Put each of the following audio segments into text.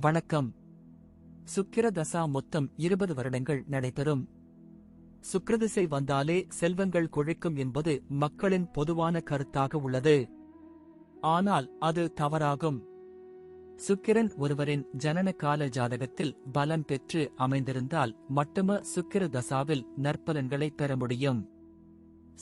வணக்கம். சுக்கிர தசா மொத்தம் இருபது வருடங்கள் நடைபெறும். சுக்கிரதிசை வந்தாலே செல்வங்கள் கொழிக்கும் என்பது மக்களின் பொதுவான கருத்தாக உள்ளது. ஆனால் அது தவறாகும். சுக்கிரன் ஒருவரின் ஜனன கால ஜாதகத்தில் பலம் பெற்று அமைந்திருந்தால் மட்டுமே சுக்கிர தசாவில் நற்பலன்களை பெற முடியும்.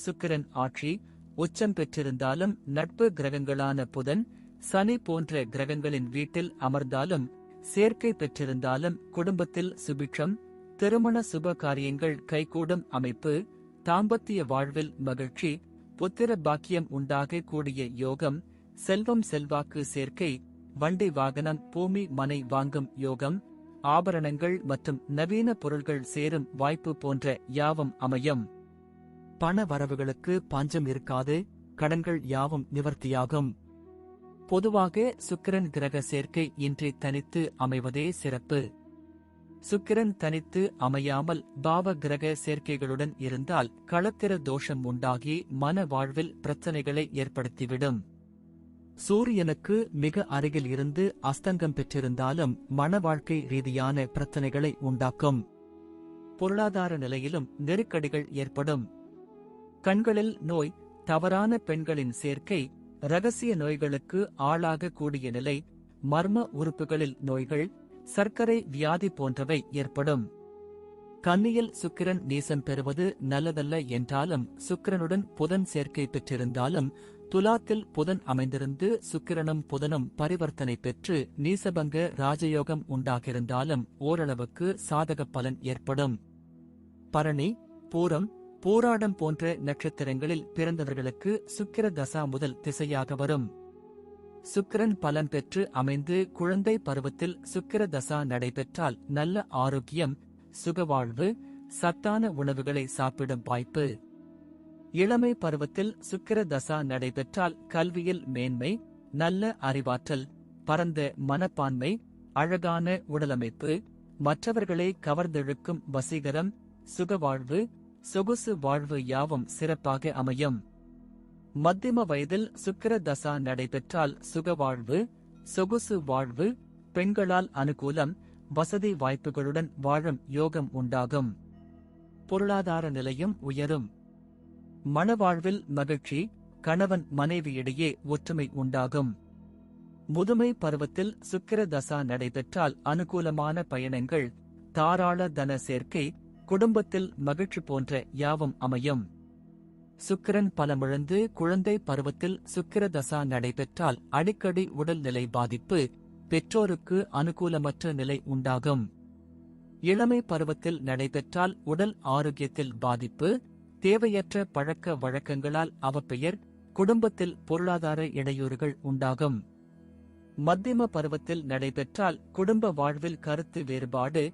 சுக்கிரன் ஆட்சி உச்சம் பெற்றிருந்தாலும் நட்பு கிரகங்களான புதன் சனி போன்ற கிரகங்களின் வீட்டில் அமர்ந்தாலும் சேர்க்கை பெற்றிருந்தாலும் குடும்பத்தில் சுபிக்ஷம் திருமண சுப காரியங்கள் கைகூடும் அமைப்பு தாம்பத்திய வாழ்வில் மகிழ்ச்சி புத்திர பாக்கியம் உண்டாக கூடிய யோகம் செல்வம் செல்வாக்கு சேர்க்கை வண்டி வாகனம் பூமி மனை வாங்கும் யோகம் ஆபரணங்கள் மற்றும் நவீன பொருள்கள் சேரும் வாய்ப்பு போன்ற யாவும் அமையும். பண வரவுகளுக்கு பஞ்சம் இருக்காது கடன்கள் யாவும் நிவர்த்தியாகும். பொதுவாக சுக்கிரன் கிரக சேர்க்கை இன்றி தனித்து அமைவதே சிறப்பு. சுக்கிரன் தனித்து அமையாமல் பாவ கிரக சேர்க்கைகளுடன் இருந்தால் களத்திர தோஷம் உண்டாகி மன வாழ்வில் பிரச்சனைகளை ஏற்படுத்திவிடும். சூரியனுக்கு மிக அருகில் இருந்து அஸ்தங்கம் பெற்றிருந்தாலும் மன வாழ்க்கை ரீதியான பிரச்சனைகளை உண்டாக்கும். பொருளாதார நிலையிலும் நெருக்கடிகள் ஏற்படும். கண்களில் நோய் தவறான பெண்களின் சேர்க்கை ரகசிய நோய்களுக்கு ஆளாக கூடிய நிலை மர்ம உறுப்புகளில் நோய்கள் சர்க்கரை வியாதி போன்றவை ஏற்படும். கன்னியில் சுக்கிரன் நீசம் பெறுவது நல்லதல்ல என்றாலும் சுக்கிரனுடன் புதன் சேர்க்கை பெற்றிருந்தாலும் துலாத்தில் புதன் அமைந்திருந்து சுக்கிரனும் புதனும் பரிவர்த்தனை பெற்று நீசபங்க ராஜயோகம் உண்டாகியிருந்தாலும் ஓரளவுக்கு சாதக பலன் ஏற்படும். பரணி பூரம் போராடம் போன்ற நட்சத்திரங்களில் பிறந்தவர்களுக்கு சுக்கிர தசா முதல் திசையாக வரும். சுக்கிரன் பலன் பெற்று அமைந்து குழந்தை பருவத்தில் சுக்கிர தசா நடைபெற்றால் நல்ல ஆரோக்கியம் சுகவாழ்வு சத்தான உணவுகளை சாப்பிடும் வாய்ப்பு. இளமை பருவத்தில் சுக்கிர தசா நடைபெற்றால் கல்வியில் மேன்மை நல்ல அறிவாற்றல் பரந்த மனப்பான்மை அழகான உடலமைப்பு மற்றவர்களை கவர்ந்தெழுக்கும் வசீகரம் சுகவாழ்வு சொகுசு வாழ்வு யாவும் சிறப்பாக அமையும். மத்தியம வயதில் சுக்கர தசா நடைபெற்றால் சுகவாழ்வு சொகுசு வாழ்வு பெண்களால் அனுகூலம் வசதி வாய்ப்புகளுடன் வாழும் யோகம் உண்டாகும். பொருளாதார நிலையும் உயரும். மணவாழ்வில் மகிழ்ச்சி கணவன் மனைவியிடையே ஒற்றுமை உண்டாகும். முதுமை பருவத்தில் சுக்கிர தசா நடைபெற்றால் அனுகூலமான பயணங்கள் தாராள தன சேர்க்கை குடும்பத்தில் மகிழ்ச்சி போன்ற யாவும் அமையும். சுக்கிரன் பலமிழந்து குழந்தை பருவத்தில் சுக்கிர தசா நடைபெற்றால் அடிக்கடி உடல்நிலை பாதிப்பு பெற்றோருக்கு அனுகூலமற்ற நிலை உண்டாகும். இளமை பருவத்தில் நடைபெற்றால் உடல் ஆரோக்கியத்தில் பாதிப்பு தேவையற்ற பழக்க வழக்கங்களால் அவப்பெயர் குடும்பத்தில் பொருளாதார இடையூறுகள் உண்டாகும். மத்தியம பருவத்தில் நடைபெற்றால் குடும்ப வாழ்வில் கருத்து வேறுபாடு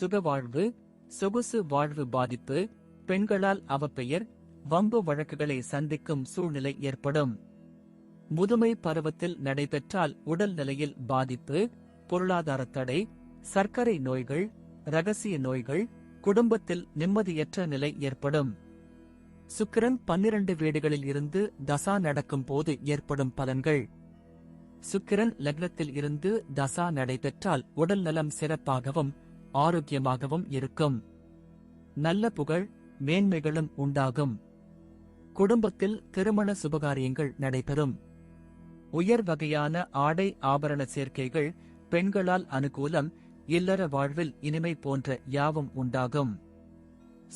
சுகவாழ்வு சொகுசு வாழ்வு பாதிப்பு பெண்களால் அவப்பெயர் வம்பு வழக்குகளை சந்திக்கும் சூழ்நிலை ஏற்படும். முதுமை பருவத்தில் நடைபெற்றால் உடல் நிலையில் பாதிப்பு பொருளாதார தடை சர்க்கரை நோய்கள் ரகசிய நோய்கள் குடும்பத்தில் நிம்மதியற்ற நிலை ஏற்படும். சுக்கிரன் பன்னிரண்டு வீடுகளில் இருந்து தசா நடக்கும் போது ஏற்படும் பலன்கள். சுக்கிரன் லக்னத்தில் இருந்து தசா நடைபெற்றால் உடல் நலம் சிறப்பாகவும் ஆரோக்கியமாகவும் இருக்கும். நல்ல புகழ் மேன்மைகளும் உண்டாகும். குடும்பத்தில் திருமண சுபகாரியங்கள் நடைபெறும். உயர் வகையான ஆடை ஆபரண சேர்க்கைகள் பெண்களால் அனுகூலம் இல்லற வாழ்வில் இனிமை போன்ற யாவும் உண்டாகும்.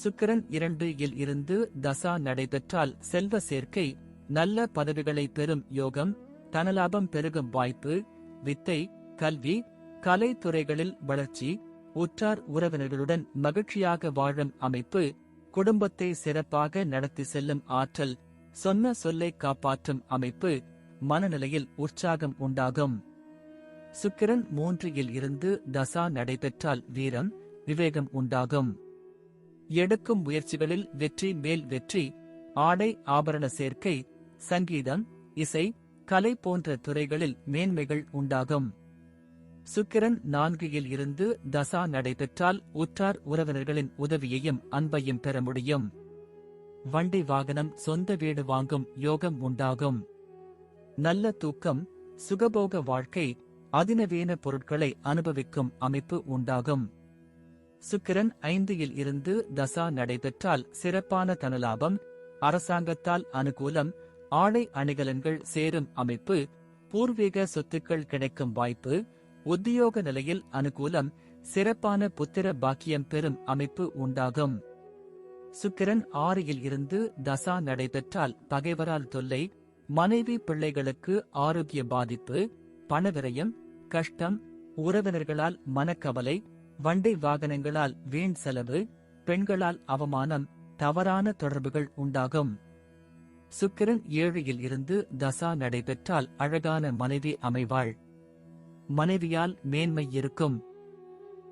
சுக்கிரன் இரண்டு இல் இருந்து தசா நடைபெற்றால் செல்வ சேர்க்கை நல்ல பதவிகளை பெறும் யோகம் தனலாபம் பெருகும் வாய்ப்பு வித்தை கல்வி கலைத்துறைகளில் வளர்ச்சி உற்றார் உறவினர்களுடன் மகிழ்ச்சியாக வாழும் அமைப்பு குடும்பத்தை சிறப்பாக நடத்தி செல்லும் ஆற்றல் சொன்ன சொல்லை காப்பாற்றும் அமைப்பு மனநிலையில் உற்சாகம் உண்டாகும். சுக்கிரன் மூன்றியில் இருந்து தசா நடைபெற்றால் வீரம் விவேகம் உண்டாகும். எடுக்கும் முயற்சிகளில் வெற்றி மேல் வெற்றி ஆடை ஆபரண சேர்க்கை சங்கீதம் இசை கலை போன்ற துறைகளில் மேன்மைகள் உண்டாகும். சுக்கிரன் நான்கு இல் இருந்து தசா நடைபெற்றால் உற்றார் உறவினர்களின் உதவியையும் அன்பையும் பெற முடியும். வண்டி வாகனம் சொந்த வீடு வாங்கும் யோகம் உண்டாகும். நல்ல தூக்கம் சுகபோக வாழ்க்கை அதிநவீன பொருட்களை அனுபவிக்கும் அமைப்பு உண்டாகும். சுக்கிரன் ஐந்தில் இருந்து தசா நடைபெற்றால் சிறப்பான தனலாபம் அரசாங்கத்தால் அனுகூலம் ஆடை அணிகலன்கள் சேரும் அமைப்பு பூர்வீக சொத்துக்கள் கிடைக்கும் வாய்ப்பு உத்தியோக நிலையில் அனுகூலம் சிறப்பான புத்திர பாக்கியம் பெறும் அமைப்பு உண்டாகும். சுக்கிரன் ஆறில் இருந்து தசா நடைபெற்றால் பகைவரால் தொல்லை மனைவி பிள்ளைகளுக்கு ஆரோக்கிய பாதிப்பு பணவிரயம் கஷ்டம் உறவினர்களால் மனக்கவலை வண்டி வாகனங்களால் வீண் செலவு பெண்களால் அவமானம் தவறான தொடர்புகள் உண்டாகும். சுக்கிரன் ஏழையில் இருந்து தசா நடைபெற்றால் அழகான மனைவி அமைவாள். மனைவியால் மேன்மை இருக்கும்.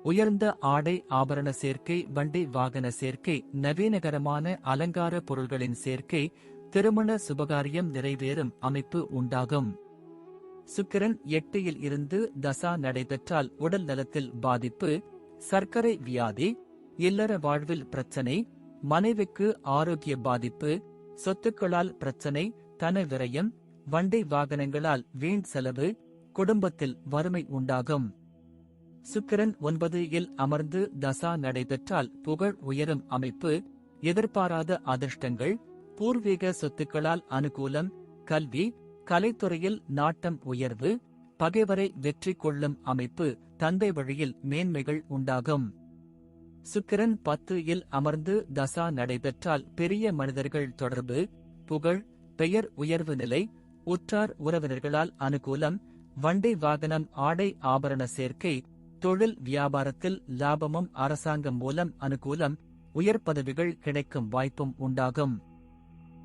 உயர்ந்த ஆடை ஆபரண சேர்க்கை வண்டி வாகன சேர்க்கை நவீனகரமான அலங்கார பொருள்களின் சேர்க்கை திருமண சுபகாரியம் நிறைவேறும் அமைப்பு உண்டாகும். சுக்கிரன் எட்டியில் இருந்து தசா நடைபெற்றால் உடல் நலத்தில் பாதிப்பு சர்க்கரை வியாதி இல்லற வாழ்வில் பிரச்சனை மனைவிக்கு ஆரோக்கிய பாதிப்பு சொத்துக்களால் பிரச்சனை தன விரயம் வண்டி வாகனங்களால் வீண் செலவு குடும்பத்தில் வறுமை உண்டாகும். சுக்கிரன் ஒன்பது இல் அமர்ந்து தசா நடைபெற்றால் புகழ் உயரும் அமைப்பு எதிர்பாராத அதிர்ஷ்டங்கள் பூர்வீக சொத்துக்களால் அனுகூலம் கல்வி கலைத்துறையில் நாட்டம் உயர்வு பகைவரை வெற்றி கொள்ளும் அமைப்பு தந்தை வழியில் மேன்மைகள் உண்டாகும். சுக்கிரன் பத்து இல் அமர்ந்து தசா நடைபெற்றால் பெரிய மனிதர்கள் தொடர்பு புகழ் பெயர் உயர்வு நிலை உற்றார் உறவினர்களால் அனுகூலம் வண்டி வாகனம் ஆடை ஆபரண சேர்க்கை தொழில் வியாபாரத்தில் லாபமும் அரசாங்கம் மூலம் அனுகூலம் உயர் பதவிகள் கிடைக்கும் வாய்ப்பும் உண்டாகும்.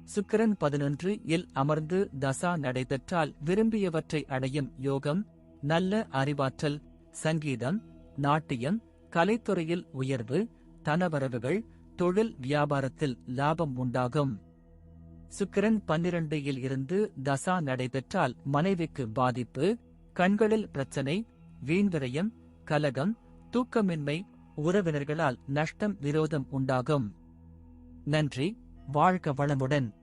சுக்கிரன் பதினொன்று இல் அமர்ந்து தசா நடைபெற்றால் விரும்பியவற்றை அடையும் யோகம் நல்ல அறிவாற்றல் சங்கீதம் நாட்டியம் கலைத்துறையில் உயர்வு தனவரவுகள் தொழில் வியாபாரத்தில் லாபம் உண்டாகும். சுக்கிரன் பன்னிரண்டு இல் இருந்து தசா நடைபெற்றால் மனைவிக்கு பாதிப்பு கண்களில் பிரச்சனை வீண்விரயம் கலகம் தூக்கமின்மை உறவினர்களால் நஷ்டம் விரோதம் உண்டாகும். நன்றி வாழ்க வளமுடன்.